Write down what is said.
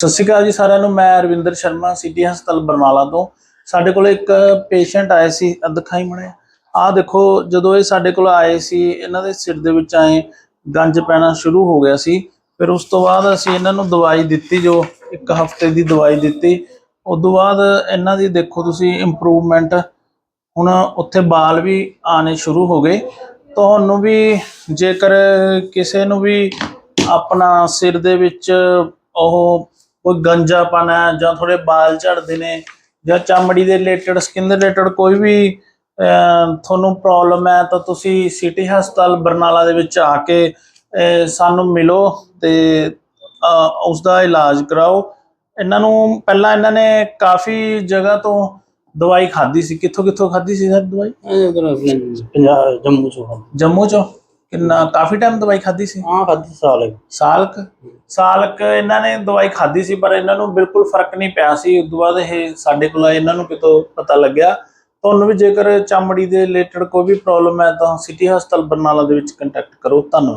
ਸਤਿ ਸ਼੍ਰੀ ਅਕਾਲ ਜੀ ਸਾਰਿਆਂ ਨੂੰ, ਮੈਂ ਰਵਿੰਦਰ ਸ਼ਰਮਾ, ਸਿਟੀ ਹਸਪਤਾਲ ਬਰਨਾਲਾ ਤੋਂ। ਸਾਡੇ ਕੋਲ ਇੱਕ ਪੇਸ਼ੈਂਟ ਆਏ ਸੀ ਆਹ ਦਿਖਾਈ ਮੜੇ। ਆਹ ਦੇਖੋ, ਜਦੋਂ ਇਹ ਸਾਡੇ ਕੋਲ ਆਏ ਸੀ, ਇਹਨਾਂ ਦੇ ਸਿਰ ਦੇ ਵਿੱਚ ਆਏ ਗੰਜ ਪੈਣਾ ਸ਼ੁਰੂ ਹੋ ਗਿਆ ਸੀ। ਫਿਰ ਉਸ ਤੋਂ ਬਾਅਦ ਅਸੀਂ ਇਹਨਾਂ ਨੂੰ ਦਵਾਈ ਦਿੱਤੀ, ਜੋ ਇੱਕ ਹਫ਼ਤੇ ਦੀ ਦਵਾਈ ਦਿੱਤੀ। ਉਸ ਤੋਂ ਬਾਅਦ ਇਹਨਾਂ ਦੀ ਦੇਖੋ ਤੁਸੀਂ ਇੰਪਰੂਵਮੈਂਟ ਹੁਣ ਉੱਥੇ ਬਾਲ ਵੀ ਆਣੇ ਸ਼ੁਰੂ ਹੋ ਗਏ। ਤੁਹਾਨੂੰ ਵੀ ਜੇਕਰ ਕਿਸੇ ਨੂੰ ਵੀ ਆਪਣਾ ਸਿਰ ਦੇ ਵਿੱਚ ਉਹ ਕੋਈ ਗੰਜਾਪਨ ਹੈ ਜਾਂ ਥੋੜੇ ਬਾਲ ਝੜਦੇ ਨੇ ਜਾਂ ਚਮੜੀ ਦੇ ਰਿਲੇਟਡ ਸਕਿਨ ਦੇ ਰਿਲੇਟਡ ਕੋਈ ਵੀ ਤੁਹਾਨੂੰ ਪ੍ਰੋਬਲਮ ਹੈ ਤਾਂ ਤੁਸੀਂ ਸਿਟੀ ਹਸਪਤਾਲ ਬਰਨਾਲਾ ਦੇ ਵਿੱਚ ਆ ਕੇ ਸਾਨੂੰ ਮਿਲੋ ਤੇ ਉਸ ਦਾ ਇਲਾਜ ਕਰਾਓ। ਇਹਨਾਂ ਨੂੰ ਪਹਿਲਾਂ ਇਹਨਾਂ ਨੇ ਕਾਫੀ ਜਗ੍ਹਾ ਤੋਂ ਦਵਾਈ ਖਾਧੀ ਸੀ। ਕਿੱਥੋਂ ਕਿੱਥੋਂ ਖਾਧੀ ਸੀ ਸਰ ਦਵਾਈ? ਪੰਜਾਬ ਜੰਮੂ ਚੋਂ। ਜੰਮੂ ਚੋਂ? ਕਿੰਨਾ? ਕਾਫੀ ਟਾਈਮ ਦਵਾਈ ਖਾਧੀ ਸੀ? ਹਾਂ ਖਾਧੀ ਸਾਲ ਇੱਕ। ਸਾਲਕ? ਸਾਲਕ ਇਹਨਾਂ ਨੇ ਦਵਾਈ ਖਾਧੀ ਸੀ ਪਰ ਇਹਨਾਂ ਨੂੰ ਬਿਲਕੁਲ ਫ਼ਰਕ ਨਹੀਂ ਪਿਆ ਸੀ। ਉਸ ਤੋਂ ਬਾਅਦ ਇਹ ਸਾਡੇ ਕੋਲ ਆਏ ਇਹਨਾਂ ਨੂੰ ਕਿਤੋਂ ਪਤਾ ਲੱਗਿਆ। ਤੁਹਾਨੂੰ ਵੀ ਜੇਕਰ ਚਮੜੀ ਦੇ ਰਿਲੇਟਡ ਕੋਈ ਵੀ ਪ੍ਰੋਬਲਮ ਹੈ ਤਾਂ ਸਿਟੀ ਹਸਪਤਾਲ ਬਰਨਾਲਾ ਦੇ ਵਿੱਚ ਕੰਟੈਕਟ ਕਰੋ। ਧੰਨਵਾਦ।